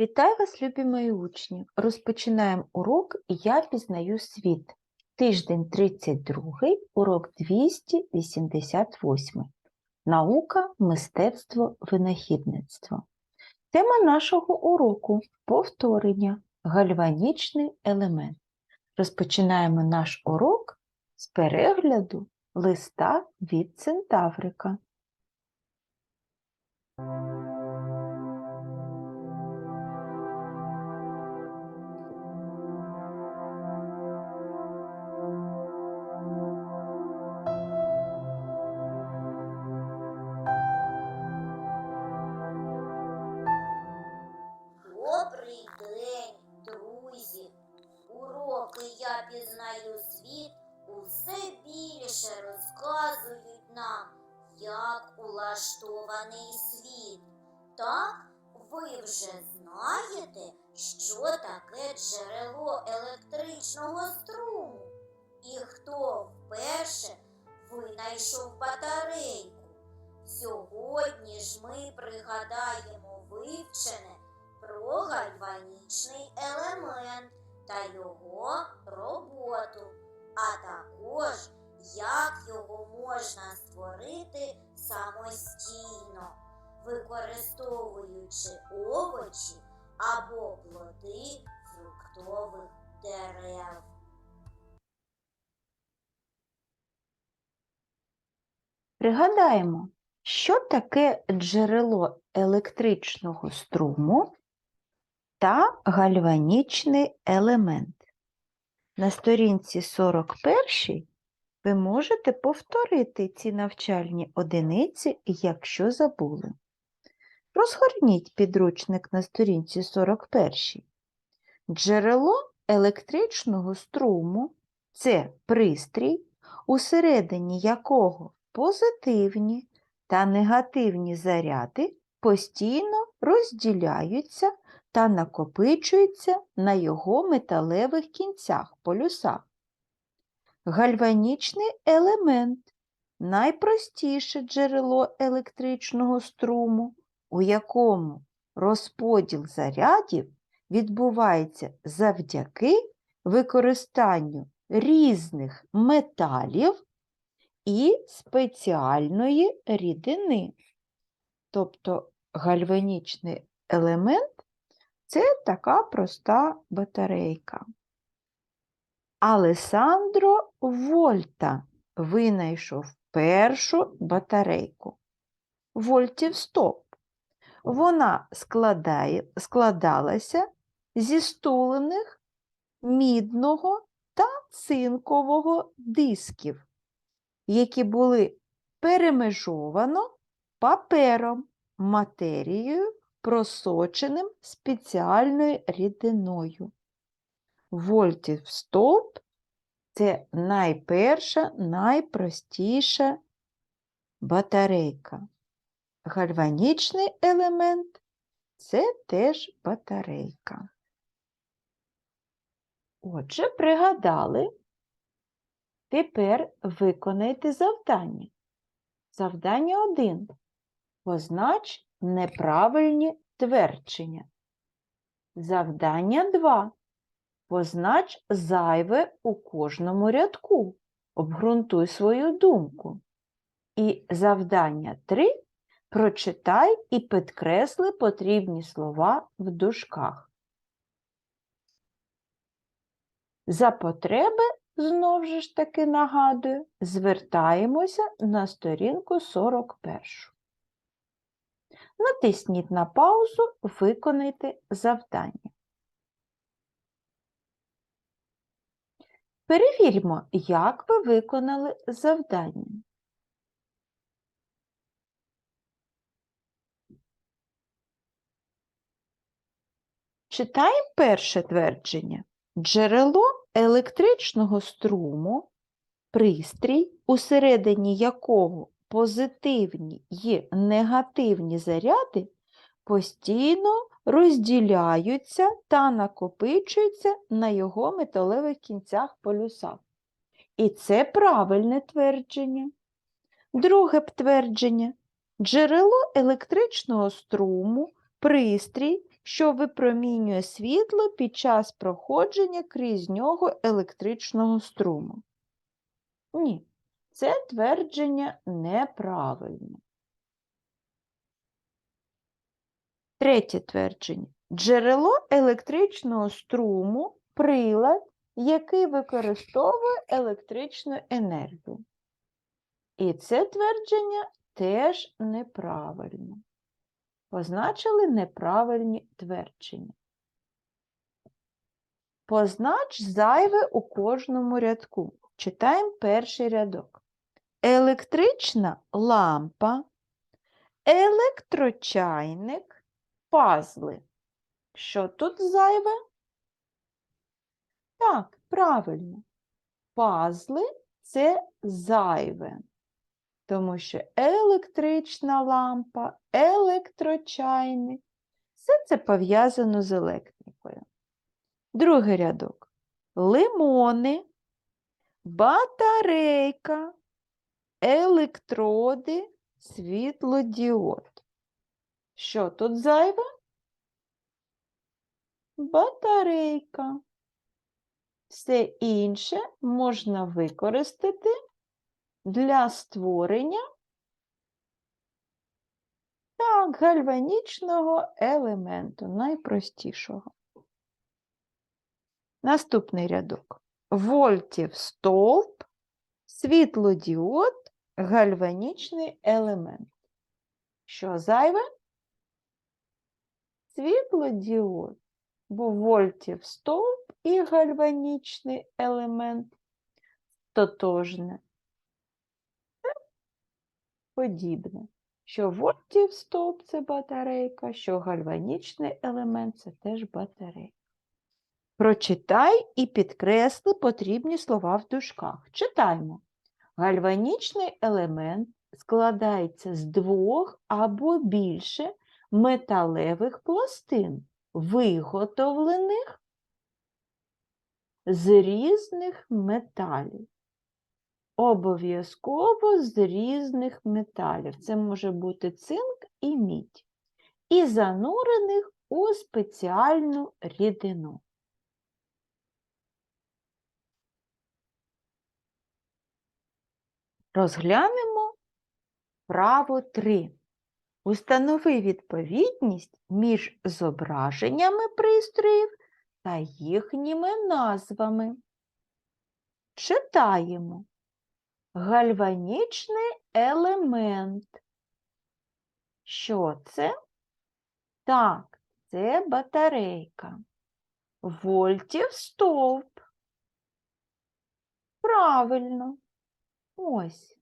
Вітаю вас, любі мої учні! Розпочинаємо урок Я пізнаю світ. Тиждень 32, урок 288. Наука, мистецтво, винахідництво. Тема нашого уроку повторення, гальванічний елемент. Розпочинаємо наш урок з перегляду листа від Центаврика. Винайшов батарейку. Сьогодні ж ми пригадаємо вивчене про гальванічний елемент та його роботу, а також як його можна створити самостійно, використовуючи овочі або плоди фруктових дерев. Пригадаємо, що таке джерело електричного струму та гальванічний елемент. На сторінці 41 ви можете повторити ці навчальні одиниці, якщо забули. Розгорніть підручник на сторінці 41. Джерело електричного струму це пристрій, усередині якого позитивні та негативні заряди постійно розділяються та накопичуються на його металевих кінцях полюсах. Гальванічний елемент найпростіше джерело електричного струму, у якому розподіл зарядів відбувається завдяки використанню різних металів і спеціальної рідини. Тобто гальванічний елемент це така проста батарейка. Алесандро Вольта винайшов першу батарейку. Вольтів стоп. Вона складає, складалася зі стулених мідного та цинкового дисків, які були перемежовано папером, матерією, просоченим спеціальною рідиною. Вольтів стовп це найперша, найпростіша батарейка. Гальванічний елемент це теж батарейка. Отже, пригадали, тепер виконайте завдання. Завдання 1. Познач неправильні твердження. Завдання 2. Познач зайве у кожному рядку. Обґрунтуй свою думку. І завдання 3. Прочитай і підкресли потрібні слова в дужках. За потреби, знову ж таки нагадую, звертаємося на сторінку 41. Натисніть на паузу, виконайте завдання. Перевіримо, як ви виконали завдання. Читаємо перше твердження. Джерело електричного струму пристрій, усередині якого позитивні й негативні заряди постійно розділяються та накопичуються на його металевих кінцях полюсах. І це правильне твердження. Друге твердження. Джерело електричного струму, пристрій, що випромінює світло під час проходження крізь нього електричного струму. Ні, це твердження неправильне. Третє твердження. Джерело електричного струму прилад, який використовує електричну енергію. І це твердження теж неправильне. Позначили неправильні твердження. Познач зайве у кожному рядку. Читаємо перший рядок. Електрична лампа, електрочайник, пазли. Що тут зайве? Так, правильно. Пазли це зайве. Тому що електрична лампа, електрочайник все це пов'язано з електрикою. Другий рядок. Лимони, батарейка, електроди, світлодіод. Що тут зайве? Батарейка. Все інше можна використати для створення так, гальванічного елементу, найпростішого. Наступний рядок. Вольтів стовп, світлодіод, гальванічний елемент. Що зайве? Світлодіод, бо вольтів стовп і гальванічний елемент тотожне подібне, що вольтів стовп це батарейка, що гальванічний елемент це теж батарейка. Прочитай і підкресли потрібні слова в дужках. Читаємо. Гальванічний елемент складається з двох або більше металевих пластин, виготовлених з різних металів. Обов'язково з різних металів. Це може бути цинк і мідь. І занурених у спеціальну рідину. Розглянемо право 3. Установи відповідність між зображеннями пристроїв та їхніми назвами. Читаємо. Гальванічний елемент. Що це? Так, це батарейка. Вольтів стовп. Правильно. Ось.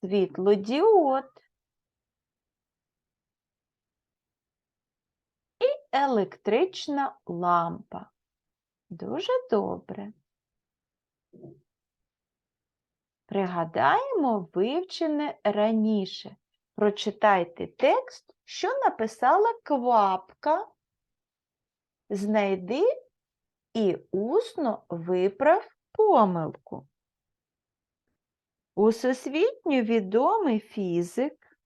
Світлодіод. І електрична лампа. Дуже добре. Пригадаємо вивчене раніше. Прочитайте текст, що написала квапка. Знайди і усно виправ помилку. Усесвітньо відомий фізик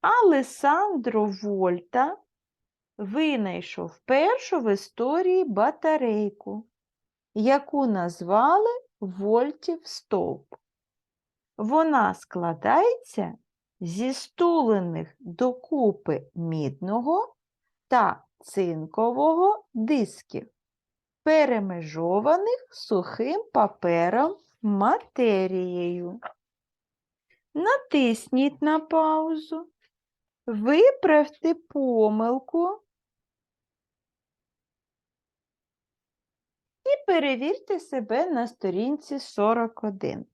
Алесандро Вольта винайшов першу в історії батарейку, яку назвали вольтів стовп. Вона складається зі стулених докупи мідного та цинкового дисків, перемежованих сухим папером матерією. Натисніть на паузу, виправте помилку і перевірте себе на сторінці 41.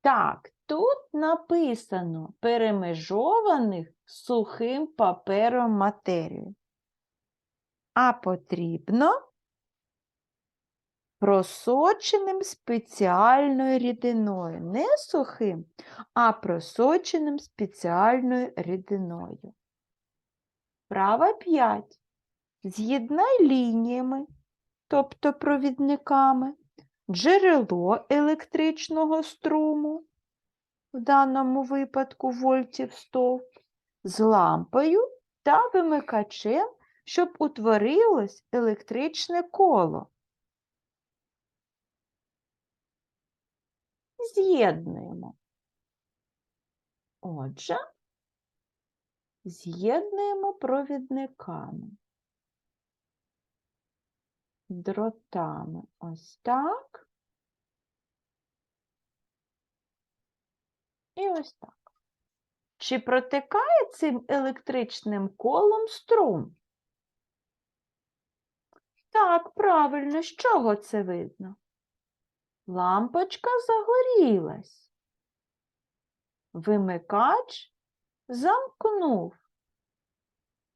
Так, тут написано перемежованих сухим папером матерію. А потрібно просоченим спеціальною рідиною. Не сухим, а просоченим спеціальною рідиною. Права 5. З'єднай лініями, тобто провідниками, джерело електричного струму, в даному випадку вольтів стовп, з лампою та вимикачем, щоб утворилось електричне коло. З'єднуємо. Отже, з'єднуємо провідниками. Дротами ось так. І ось так. Чи протикає цим електричним колом струм? Так, правильно, з чого це видно? Лампочка загорілась. Вимикач замкнув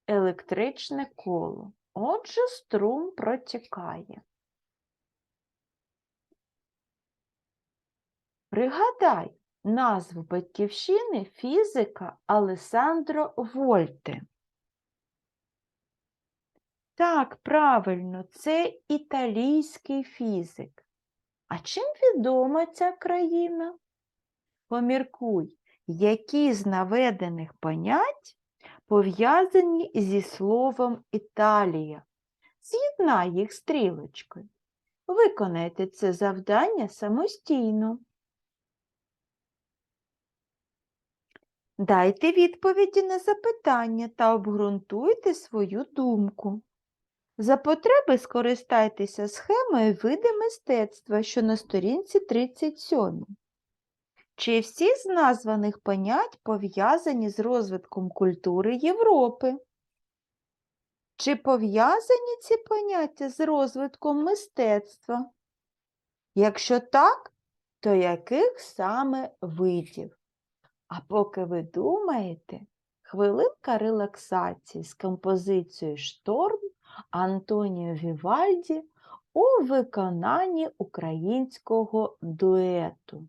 електричне коло. Отже, струм протікає. Пригадай назву батьківщини фізика Алесандро Вольте. Так, правильно, це італійський фізик. А чим відома ця країна? Поміркуй, які з наведених понять пов'язані зі словом Італія. З'єднай їх стрілочкою. Виконайте це завдання самостійно. Дайте відповіді на запитання та обґрунтуйте свою думку. За потреби скористайтеся схемою види мистецтва, що на сторінці 37. Чи всі з названих понять пов'язані з розвитком культури Європи? Чи пов'язані ці поняття з розвитком мистецтва? Якщо так, то яких саме видів? А поки ви думаєте, хвилинка релаксації з композицією Шторм Антоніо Вівальді у виконанні українського дуету.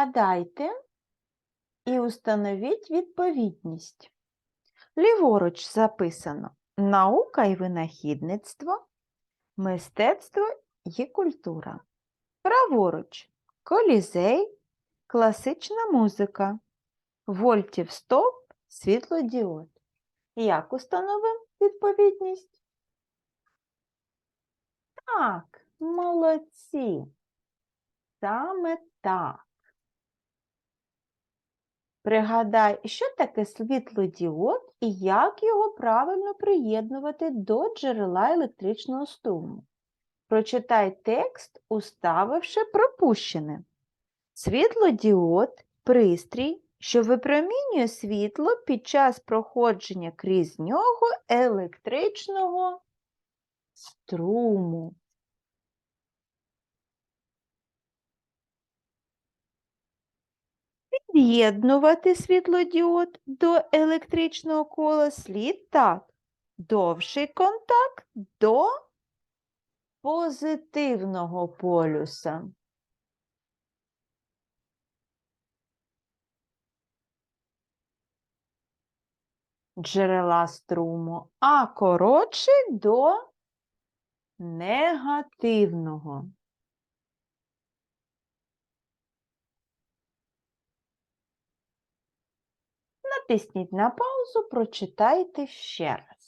Пригадайте і установіть відповідність. Ліворуч записано наука і винахідництво, мистецтво і культура. Праворуч колізей, класична музика, вольтів стовп, світлодіод. Як установимо відповідність? Так, молодці. Саме так. Пригадай, що таке світлодіод і як його правильно приєднувати до джерела електричного струму. Прочитай текст, уставивши пропущене. Світлодіод – пристрій, що випромінює світло під час проходження крізь нього електричного струму. Під'єднувати світлодіод до електричного кола слід так. Довший контакт до позитивного полюса. Джерела струму, а коротший до негативного. Натисніть на паузу, прочитайте ще раз.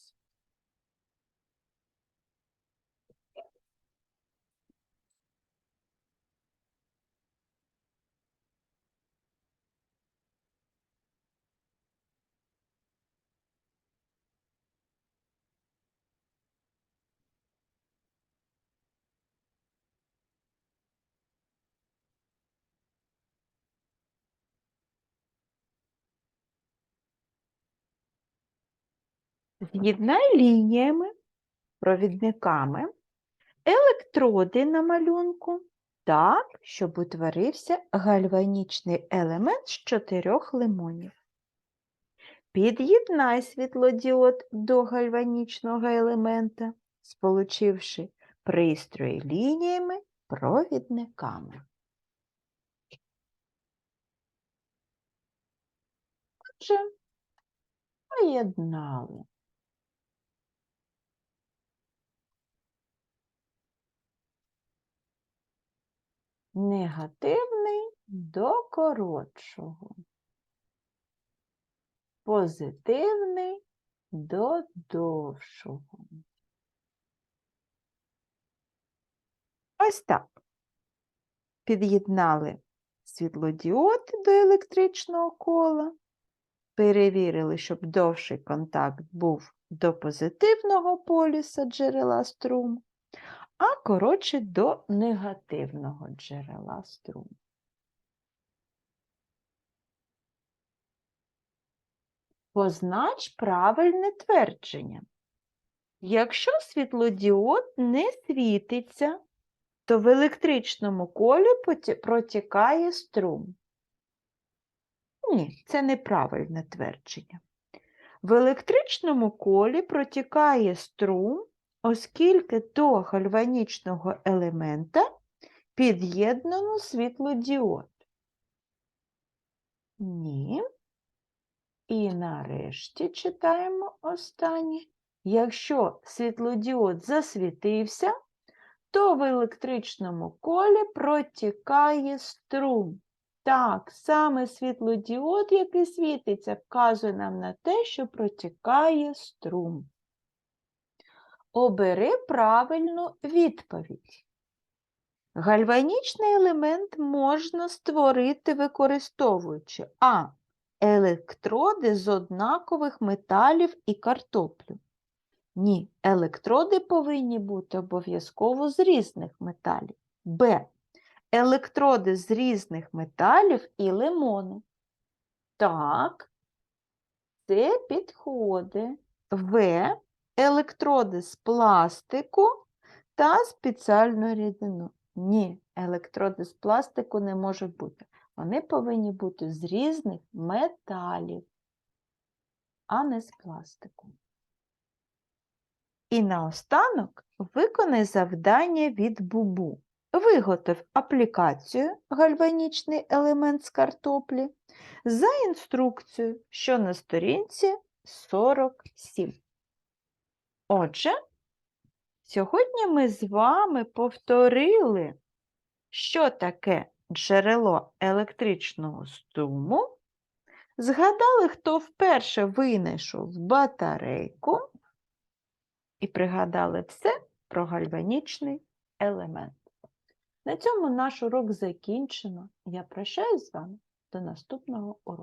З'єднай лініями, провідниками, електроди на малюнку так, щоб утворився гальванічний елемент з чотирьох лимонів. Під'єднай світлодіод до гальванічного елемента, сполучивши пристрої лініями провідниками. Отже, поєднали. Негативний до коротшого. Позитивний до довшого. Ось так. Під'єднали світлодіод до електричного кола, перевірили, щоб довший контакт був до позитивного полюса джерела струму, а коротше до негативного джерела струму. Познач правильне твердження. Якщо світлодіод не світиться, то в електричному колі протікає струм. Ні, це неправильне твердження. В електричному колі протікає струм, оскільки до гальванічного елемента під'єднано світлодіод. Ні. І нарешті читаємо останнє. Якщо світлодіод засвітився, то в електричному колі протікає струм. Так, саме світлодіод, який світиться, вказує нам на те, що протікає струм. Обери правильну відповідь. Гальванічний елемент можна створити, використовуючи а. Електроди з однакових металів і картоплю. Ні, електроди повинні бути обов'язково з різних металів. Б. Електроди з різних металів і лимони. Так, це підходить. В. Електроди з пластику та спеціальну рідину. Ні, електроди з пластику не можуть бути. Вони повинні бути з різних металів, а не з пластику. І наостанок виконай завдання від бубу. Виготов аплікацію гальванічний елемент з картоплі за інструкцією, що на сторінці 47. Отже, сьогодні ми з вами повторили, що таке джерело електричного струму, згадали, хто вперше винайшов батарейку, і пригадали все про гальванічний елемент. На цьому наш урок закінчено. Я прощаюсь з вами до наступного уроку.